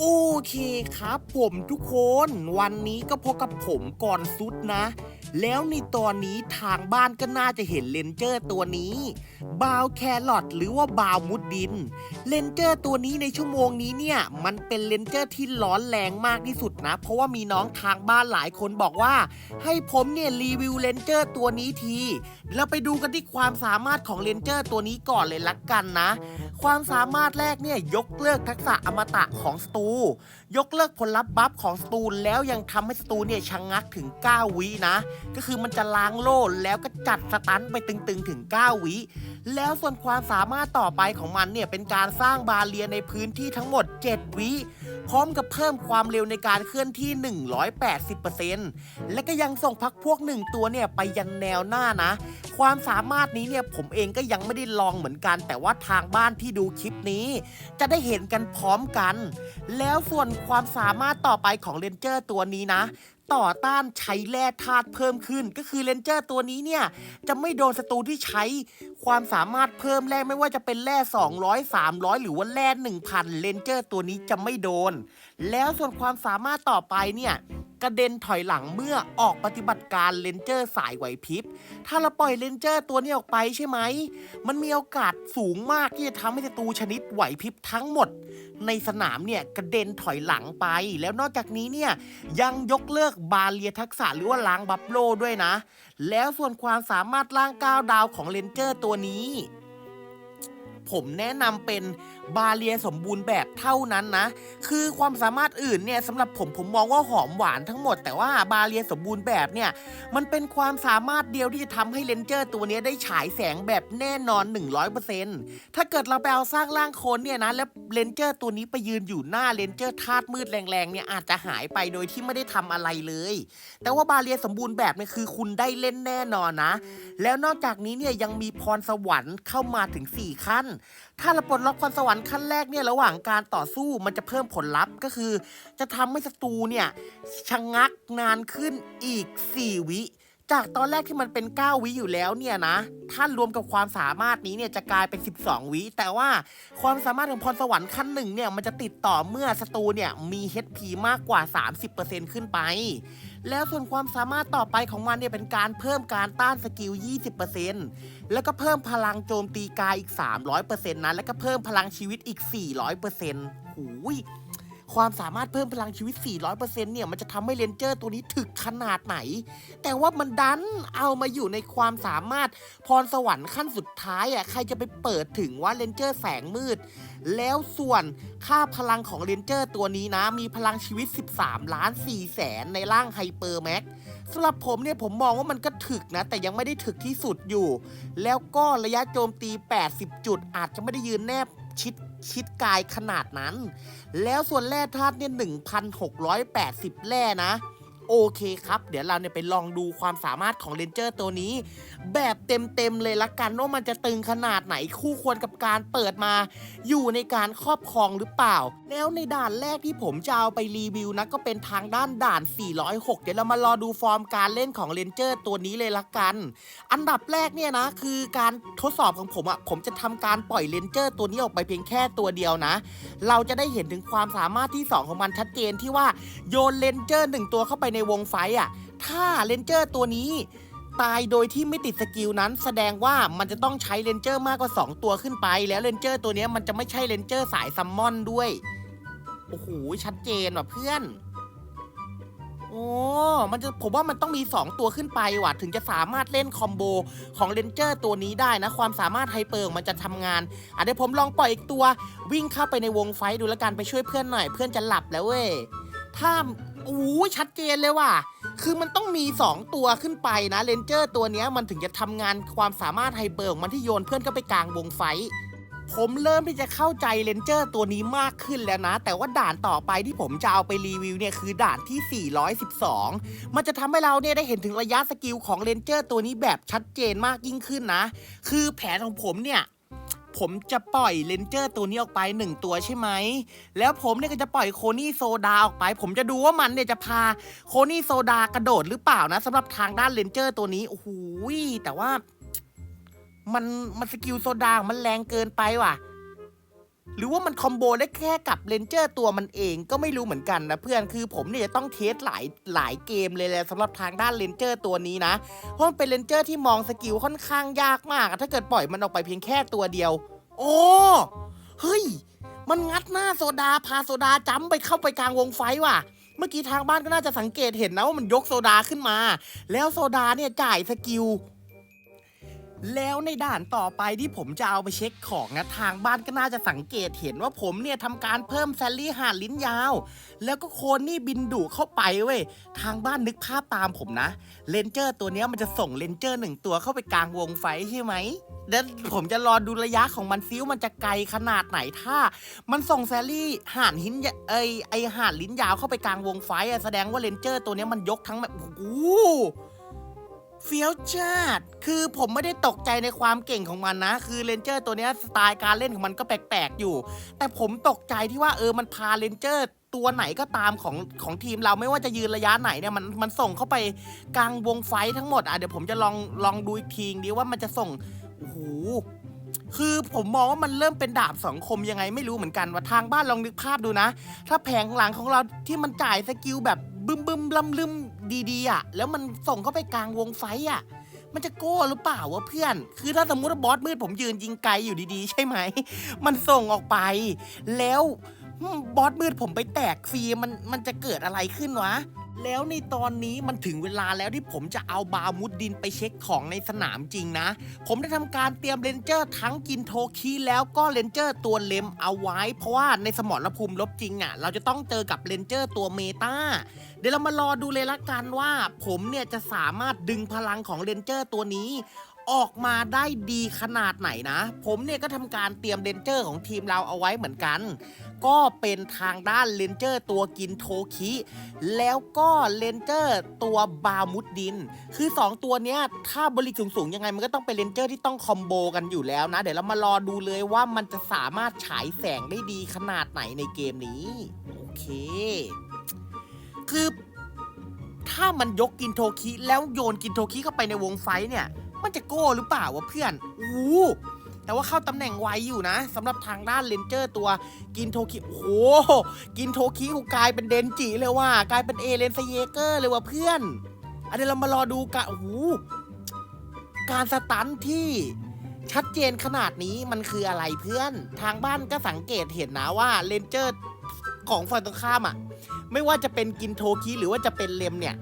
โอเคครับผมทุกคนวันนี้ก็พบกับผมก่อนซุดนะ แล้วในตอนนี้ทางบ้านก็น่าจะเห็นเลนเจอร์ตัวนี้ บาวแครอทหรือว่าบาวมุดดิน เลนเจอร์ตัวนี้ในชั่วโมงนี้เนี่ย มันเป็นเลนเจอร์ที่ร้อนแรงมากที่สุดนะ เพราะว่ามีน้องทางบ้านหลายคนบอกว่า ให้ผมเนี่ยรีวิวเลนเจอร์ตัวนี้ทีเราไปดูกันที่ความสามารถของเลนเจอร์ตัวนี้ก่อนเลยละกันนะ ความสามารถแรกเนี่ยยกเลิกทักษะอมตะของสตูยกเลิกผลลัพธ์บัฟของสตูแล้วยังทำให้สตูเนี่ยชะงงักถึง 9 วินะ ก็คือมันจะล้างโล่แล้วก็จัดสตันไปตึงๆถึง 9 วิแล้วส่วนความสามารถต่อไปของมันเนี่ยเป็นการสร้างบาเรียในพื้นที่ทั้งหมด 7 วิพร้อมกับเพิ่มความเร็วในการเคลื่อนที่ 180%และก็ยังส่งพักพวกหนึ่งตัวเนี่ยไปยังแนวหน้านะ ความสามารถนี้เนี่ยผมเองก็ยังไม่ได้ลองเหมือนกัน แต่ว่าทางบ้านที่ดูคลิปนี้ จะได้เห็นกันพร้อมกัน แล้วส่วนความสามารถต่อไปของเลนเจอร์ตัวนี้นะ ต่อต้านใช้แร่ธาตุเพิ่มขึ้น ก็คือเลนเจอร์ตัวนี้เนี่ย จะไม่โดนศัตรูที่ใช้ความสามารถเพิ่มแร่ไม่ว่าจะเป็นแร่200 300 หรือว่าแร่1,000 เลนเจอร์ตัวนี้จะไม่โดน แล้วส่วนความสามารถต่อไปเนี่ย กระเด็นถอยหลังเมื่อออกปฏิบัติการเลนเจอร์สายไหวพริบ ถ้าเราปล่อยเลนเจอร์ตัวนี้ออกไปใช่ไหม มันมีโอกาสสูงมากที่จะทำให้ศัตรูชนิดไหวพริบทั้งหมด ในสนามเนี่ยกระเด็นถอยหลังไป แล้วนอกจากนี้เนี่ยยังยกเลิกบาเรียทักษะหรือว่าล้างบัฟโลด้วยนะ แล้วส่วนความสามารถล่างก้าวดาวของเลนเจอร์ตัวนี้ ผมแนะนำเป็นบาเรียสมบูรณ์แบบเท่านั้นนะ คือความสามารถอื่นเนี่ยสำหรับผมผมมองว่าหอมหวานทั้งหมด แต่ว่าบาเรียสมบูรณ์แบบเนี่ย มันเป็นความสามารถเดียวที่จะทำให้เลนเจอร์ตัวนี้ได้ฉายแสงแบบแน่นอน 100%ถ้าเกิดเราไปเอาสร้างร่างโคนเนี่ยนะแล้วเลนเจอร์ตัวนี้ไปยืนอยู่หน้าเลนเจอร์ธาตุมืดแรงๆเนี่ยอาจจะหายไปโดยที่ไม่ได้ทำอะไรเลย แต่ว่าบาเรียสมบูรณ์แบบเนี่ยคือคุณได้เล่นแน่นอนนะ แล้วนอกจากนี้เนี่ยยังมีพรสวรรค์เข้ามาถึง 4 ขั้น ถ้าเราปลดล็อกพรสวรรค์ขั้นแรกเนี่ยระหว่างการต่อสู้มันจะเพิ่มผลลัพธ์ก็คือ จะทำให้ศัตรูเนี่ยชะงักนานขึ้นอีก 4 วิ จากตอนแรกที่มันเป็น 9 วิอยู่แล้วเนี่ยนะถ้านรวมกับความสามารถนี้เนี่ยจะกลายเป็น 12 วิ แต่ว่าความสามารถของพรสวรรค์ขั้นหนึ่งเนี่ยมันจะติดต่อเมื่อศัตรูเนี่ยมี HP มากกว่า 30%ขึ้นไป แล้วส่วนความสามารถต่อไปของมันเนี่ยเป็นการเพิ่มการต้านสกิล 20%แล้วก็เพิ่มพลังโจมตีกายอีก 300%นะ แล้วก็เพิ่มพลังชีวิตอีก 400%หูย ความสามารถเพิ่มพลังชีวิต 400%เนี่ย มันจะทำให้เลนเจอร์ตัวนี้ถึกขนาดไหน แต่ว่ามันดันเอามาอยู่ในความสามารถพรสวรรค์ขั้นสุดท้ายอะ ใครจะไปเปิดถึงว่าเลนเจอร์แสงมืด แล้วส่วนค่าพลังของเลนเจอร์ตัวนี้นะ มีพลังชีวิต 13 ล้าน4แสนในร่างไฮเปอร์แม็กสำหรับผมเนี่ยผมมองว่ามันก็ถึกนะ แต่ยังไม่ได้ถึกที่สุดอยู่ แล้วก็ระยะโจมตี 80 จุดอาจจะไม่ได้ยืนแนบ ชิดชิดกายขนาดนั้น แล้วส่วนแร่ธาตุเนี่ย1,680 แร่นะโอเคครับ เดี๋ยวเราเนี่ยไปลองดูความสามารถของเลนเจอร์ตัวนี้ แบบเต็มๆเลยละกันว่ามันจะตึงขนาดไหนคู่ควรกับการเปิดมา อยู่ในการครอบครองหรือเปล่าแล้วในด่านแรกที่ผมจะเอาไปรีวิวนะก็เป็นทางด้านด่าน 406 เดี๋ยวเรามารอดูฟอร์มการเล่นของเลนเจอร์ตัวนี้เลยละกัน อันดับแรกเนี่ยนะ คือการทดสอบของผมอะ่ะผมจะทำการปล่อยเลนเจอร์ตัวนี้ออกไปเพียงแค่ตัวเดียวนะ เราจะได้เห็นถึงความสามารถที่ 2 ของมันชัดเจนที่ว่าโยนเลนเจอร์หนึ่งตัวเข้าไปในวงไฟอะ่ะ ถ้าเลนเจอร์ตัวนี้ตายโดยที่ไม่ติดสกิลนั้น แสดงว่ามันจะต้องใช้เลนเจอร์มากกว่า 2 ตัวขึ้นไป แล้วเลนเจอร์ตัวนี้มันจะไม่ใช่เลนเจอร์สายซัมมอนด้วย โอ้โหชัดเจนว่ะเพื่อน โอ้ มันจะผมว่ามันต้องมี 2 ตัวขึ้นไปว่ะ ถึงจะสามารถเล่นคอมโบของเลนเจอร์ตัวนี้ได้นะ ความสามารถไฮเปอร์มันจะทำงานอะเดี๋ยวผมลองปล่อยอีกตัว วิ่งเข้าไปในวงไฟท์ดูแล้วกันไปช่วยเพื่อนหน่อยเพื่อนจะหลับแล้วเว้ย ถ้าโอ้ยชัดเจนเลยว่ะ คือมันต้องมี 2 ตัวขึ้นไปนะเลนเจอร์ตัวเนี้ยมันถึงจะทำงานความสามารถไฮเปอร์ของมันที่โยนเพื่อนก็ไปกลางวงไฟท์ ผมเริ่มที่จะเข้าใจเลนเจอร์ตัวนี้มากขึ้นแล้วนะ แต่ว่าด่านต่อไปที่ผมจะเอาไปรีวิวเนี่ยคือด่านที่ 412 มันจะทำให้เราเนี่ยได้เห็นถึงระยะสกิลของเลนเจอร์ตัวนี้แบบชัดเจนมากยิ่งขึ้นนะ คือแผนของผมเนี่ยผมจะปล่อยเลนเจอร์ตัวนี้ออกไป 1 ตัวใช่ไหม แล้วผมเนี่ยก็จะปล่อยโคนี่โซดาออกไป ผมจะดูว่ามันเนี่ยจะพาโคนี่โซดากระโดดหรือเปล่านะสำหรับทางด้านเลนเจอร์ตัวนี้ โอ้โหแต่ว่า มันมันสกิลโซดามันแรงเกินไปว่ะ หรือว่ามันคอมโบได้แค่กับเลนเจอร์ตัวมันเองก็ไม่รู้เหมือนกันนะเพื่อนคือผมเนี่ยจะต้องเทสหลายหลายเกมเลยแหละสำหรับทางด้านเลนเจอร์ตัวนี้นะ เพราะมันเป็นเลนเจอร์ที่มองสกิลค่อนข้างยากมากอะถ้าเกิดปล่อยมันออกไปเพียงแค่ตัวเดียว โอ้เฮ้ย มันงัดหน้าโซดาพาโซดาจ้ำไปเข้าไปกลางวงไฟว่ะเมื่อกี้ทางบ้านก็น่าจะสังเกตเห็นนะว่ามันยกโซดาขึ้นมา แล้วโซดาเนี่ยจ่ายสกิล แล้วในด่านต่อไปที่ผมจะเอาไปเช็คของนะทางบ้านก็น่าจะสังเกตเห็นว่าผมเนี่ยทำการเพิ่มแซลลี่ห่านลิ้นยาว แล้วก็โคนนี่บินดุเข้าไปเว้ยทางบ้านนึกภาพตามผมนะเลนเจอร์ตัวเนี้ยมันจะส่งเลนเจอร์หนึ่งตัวเข้าไปกลางวงไฟใช่ไหมแล้วผมจะรอดูระยะของมันซิวมันจะไกลขนาดไหนถ้า มันส่งแซลลี่ห่านหินเอไอห่านลิ้นยาวเข้าไปกลางวงไฟอะแสดงว่าเลนเจอร์ตัวนี้มันยกทั้งแบบโอ้ เฟี้ยวจัดคือผมไม่ได้ตกใจในความเก่งของมันนะ คือเลนเจอร์ตัวนี้สไตล์การเล่นของมันก็แปลกๆอยู่ แต่ผมตกใจที่ว่าเออมันพาเลนเจอร์ตัวไหนก็ตามของของทีมเราไม่ว่าจะยืนระยะไหนเนี่ยมันมันส่งเข้าไปกลางวงไฟทั้งหมดอะเดี๋ยวผมจะลองลองดูอีกทีดีว่ามันจะส่งโอ้โหคือผมมองว่ามันเริ่มเป็นดาบสองคมยังไงไม่รู้เหมือนกันว่าทางบ้านลองนึกภาพดูนะ ถ้าแผงหลังของเราที่มันจ่ายสกิลแบบ บึมบึมลำลึมดีๆอะแล้วมันส่งเข้าไปกลางวงไฟอะ มันจะโก้หรือเปล่าวะเพื่อน คือถ้าสมมติว่าบอสมืดผมยืนยิงไกลอยู่ดีๆ ใช่ไหม มันส่งออกไป แล้ว อืมบอสมืดผมไปแตกฟรีมันมันจะเกิดอะไรขึ้นวะ แล้วในตอนนี้มันถึงเวลาแล้วที่ผมจะเอาบามุดดินไปเช็คของในสนามจริงนะ ผมได้ทำการเตรียมเลนเจอร์ทั้งกินโทคีแล้วก็เลนเจอร์ตัวเลมเอาไว้ เพราะว่าในสมรภูมิลบจริงอะ เราจะต้องเจอกับเลนเจอร์ตัวเมตาเดี๋ยวเรามารอดูเลยละกันว่า ผมเนี่ยจะสามารถดึงพลังของเลนเจอร์ตัวนี้ ออกมาได้ดีขนาดไหนนะ ผมเนี่ยก็ทำการเตรียมเลนเจอร์ของทีมเราเอาไว้เหมือนกัน ก็เป็นทางด้านเลนเจอร์ตัวกินโทคิแล้วก็เลนเจอร์ตัวบามุดดิน คือ 2 ตัวเนี้ยถ้าบริสูงๆยังไงมันก็ต้องเป็นเลนเจอร์ที่ต้องคอมโบกันอยู่แล้วนะ เดี๋ยวเรามารอดูเลยว่ามันจะสามารถฉายแสงได้ดีขนาดไหนในเกมนี้ โอเค คือถ้ามันยกกินโทคิแล้วโยนกินโทคิเข้าไปในวงไฟเนี่ย มันจะโก้หรือเปล่าวะเพื่อนอู้แต่ว่าเข้าตำแหน่งไวอยู่นะสำหรับทางด้านเลนเจอร์ตัวกินโทคิโอ้โหกินโทคิกูกลายเป็นเดนจิเลยว่ะกลายเป็นเอเลนสเยเกอร์เลยว่ะเพื่อนอันนี้เรามารอดูกันโอ้โหการสตันที่ชัดเจนขนาดนี้มันคืออะไรเพื่อน ทางบ้านก็สังเกตเห็นนะว่าเลนเจอร์ของฝั่งตรงข้ามอะ ไม่ว่าจะเป็นกินโทคิหรือว่าจะเป็นเลมเนี่ย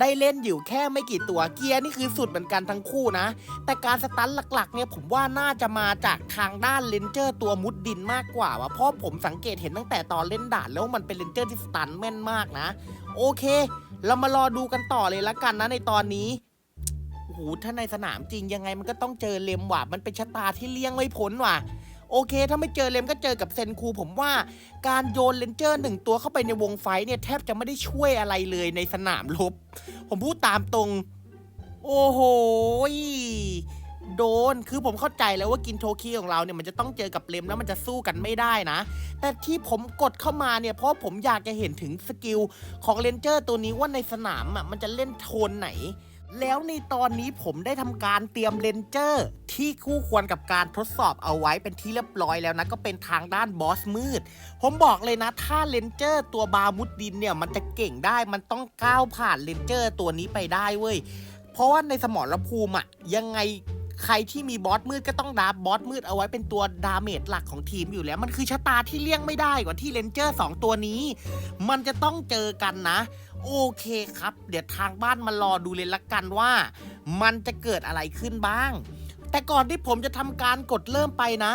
ได้เล่นอยู่แค่ไม่กี่ตัวเกียร์นี่คือสุดเหมือนกันทั้งคู่นะ แต่การสตันหลักๆเนี่ยผมว่าน่าจะมาจากทางด้านเลนเจอร์ตัวมุดดินมากกว่าวะเพราะผมสังเกตเห็นตั้งแต่ตอนเล่นด่านแล้วมันเป็นเลนเจอร์ที่สตันแม่นมากนะ โอเค เรามารอดูกันต่อเลยละกันนะในตอนนี้โอ้โหถ้าในสนามจริงยังไงมันก็ต้องเจอเลมว่ะมันเป็นชะตาที่เลี่ยงไม่พ้นว่ะ โอเค ถ้าไม่เจอเลมก็เจอกับเซนคูผมว่าการโยนเลนเจอร์หนึ่งตัวเข้าไปในวงไฟเนี่ยแทบจะไม่ได้ช่วยอะไรเลยในสนามรบ ผมพูดตามตรง โอ้โหโดน คือผมเข้าใจแล้วว่ากินโทคีของเราเนี่ยมันจะต้องเจอกับเลมแล้วมันจะสู้กันไม่ได้นะ แต่ที่ผมกดเข้ามาเนี่ยเพราะผมอยากจะเห็นถึงสกิลของเลนเจอร์ตัวนี้ว่าในสนามอะมันจะเล่นโทนไหน แล้วในตอนนี้ผมได้ทำการเตรียมเลนเจอร์ ที่คู่ควรกับการทดสอบเอาไว้เป็นที่เรียบร้อยแล้วนะ ก็เป็นทางด้านบอสมืด ผมบอกเลยนะ ถ้าเลนเจอร์ตัวบามุดดินเนี่ย มันจะเก่งได้มันต้องก้าวผ่านเลนเจอร์ตัวนี้ไปได้เว้ย เพราะว่าในสมรภูมิอะยังไงใครที่มีบอสมืดก็ต้องดาบบอสมืดเอาไว้เป็นตัวดาเมจหลักของทีมอยู่แล้ว มันคือชะตาที่เลี่ยงไม่ได้กว่าที่เลนเจอร์สองตัวนี้ มันจะต้องเจอกันนะ โอเคครับ เดี๋ยวทางบ้านมารอดูเลยละกันว่า มันจะเกิดอะไรขึ้นบ้าง แต่ก่อนที่ผมจะทำการกดเริ่มไปนะ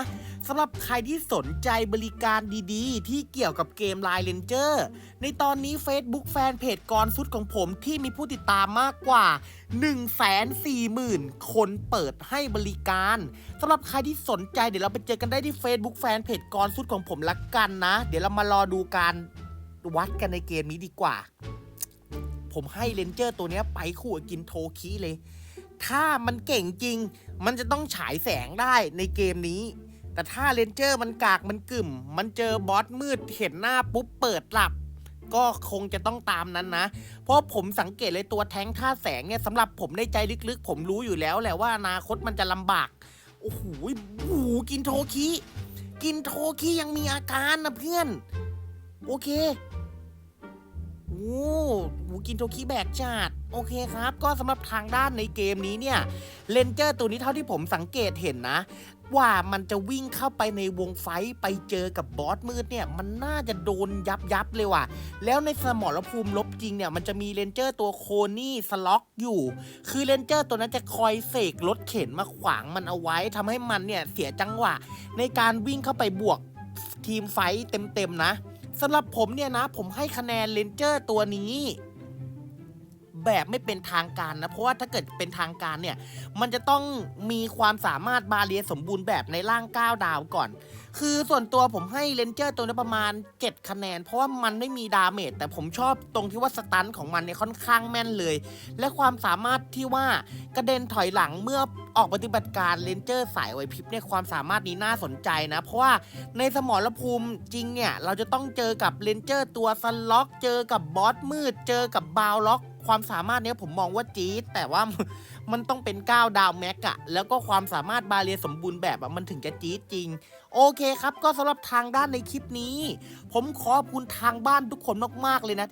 สำหรับใครที่สนใจบริการดีๆ ที่เกี่ยวกับเกม Line Ranger ในตอนนี้ Facebook แฟนเพจกรสุดของผมที่มีผู้ติดตามมากกว่า 140,000 คนเปิดให้บริการสำหรับใครที่สนใจเดี๋ยวเราไปเจอกันได้ที่ Facebook แฟนเพจกรสุดของผมละกันนะ เดี๋ยวเรามารอดูการวัดกันในเกมนี้ดีกว่า ผมให้เลนเจอร์ตัวนี้ไปคู่กินโทคิเลย ถ้ามันเก่งจริง มันจะต้องฉายแสงได้ในเกมนี้ แต่ถ้าเลนเจอร์มันกากมันกึ่ม มันเจอบอสมืดเห็นหน้าปุ๊บเปิดหลับ ก็คงจะต้องตามนั้นนะ เพราะผมสังเกตเลยตัวแท้งท่าแสงเนี่ยสำหรับผมในใจลึกๆ ผมรู้อยู่แล้วแหละว่าอนาคตมันจะลำบาก โอ้โหบูกินโทคิกินโทคียังมีอาการนะเพื่อน โอเค โอ้โหกินโทคิแบกจัดโอเคครับ ก็สำหรับทางด้านในเกมนี้เนี่ยเลนเจอร์ตัวนี้เท่าที่ผมสังเกตเห็นนะ ว่ามันจะวิ่งเข้าไปในวงไฟไปเจอกับบอสมืดเนี่ย มันน่าจะโดนยับยับเลยว่ะ แล้วในสมรภูมิลบจริงเนี่ย มันจะมีเลนเจอร์ตัวโคนี่สล็อกอยู่ คือเลนเจอร์ตัวนั้นจะคอยเสกรถเข็นมาขวางมันเอาไว้ทำให้มันเนี่ยเสียจังหวะ ในการวิ่งเข้าไปบวกทีมไฟเต็มๆนะ สำหรับผมเนี่ยนะ ผมให้คะแนนเลนเจอร์ตัวนี้ แบบไม่เป็นทางการนะ เพราะว่าถ้าเกิดเป็นทางการเนี่ย มันจะต้องมีความสามารถบาเรียสมบูรณ์แบบในร่าง 9 ดาวก่อน คือส่วนตัวผมให้เลนเจอร์ตัวนี้ประมาณ 7 คะแนน เพราะว่ามันไม่มีดาเมจแต่ผมชอบตรงที่ว่าสตันของมันเนี่ยค่อนข้างแม่นเลย และความสามารถที่ว่ากระเด็นถอยหลังเมื่อออกปฏิบัติการเลนเจอร์สายไวพริบเนี่ยความสามารถนี้น่าสนใจนะ เพราะว่าในสมรภูมิจริงเนี่ย เราจะต้องเจอกับเลนเจอร์ตัวสล็อก เจอกับบอสมืด เจอกับบาวล็อก ความสามารถเนี้ยผมมองว่าจี๊ดแต่ว่ามันต้องเป็น 9 ดาวแม็กอะแล้วก็ความสามารถบาเรียสมบูรณ์แบบอะมันถึงจะจี๊ดจริง โอเคครับ ก็สำหรับทางด้านในคลิปนี้ ผมขอบคุณทางบ้านทุกคนมากๆเลยนะ